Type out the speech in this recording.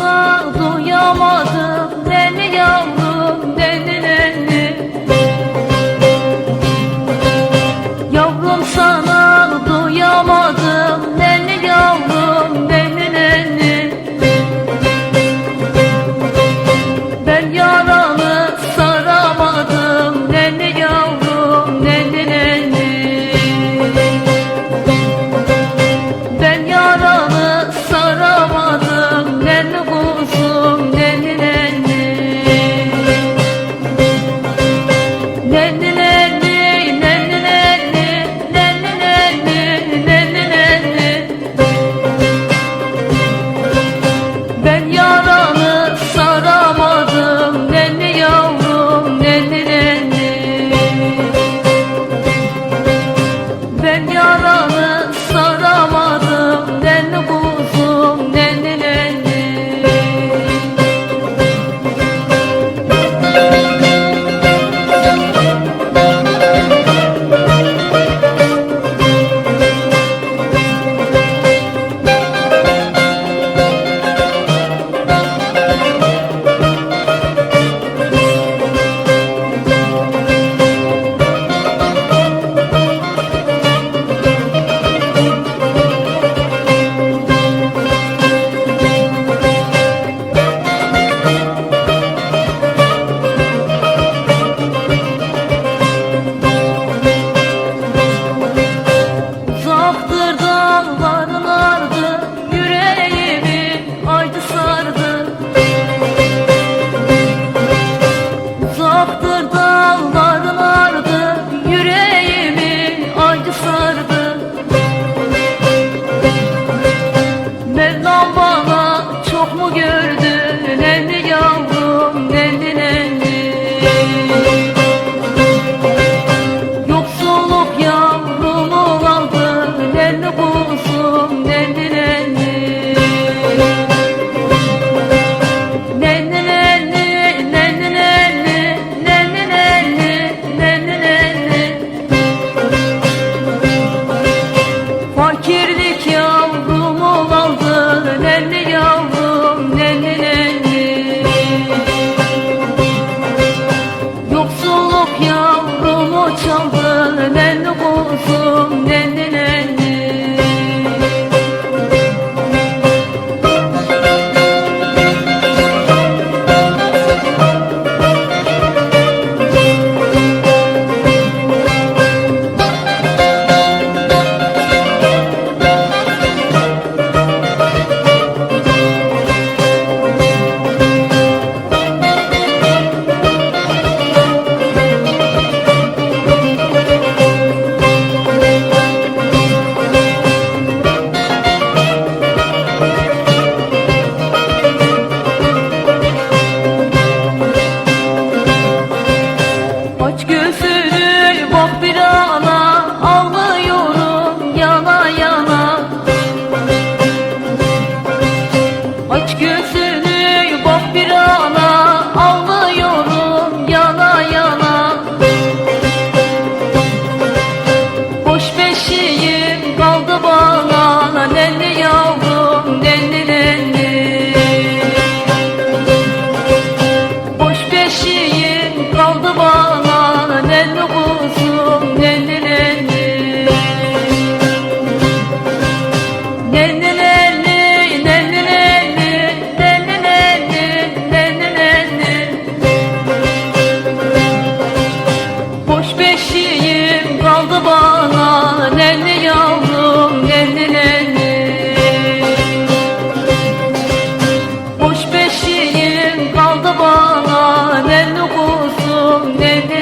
acordado Gözünü bak bir ana Ağlıyorum yana yana. Aç gözünü bak bir ne ne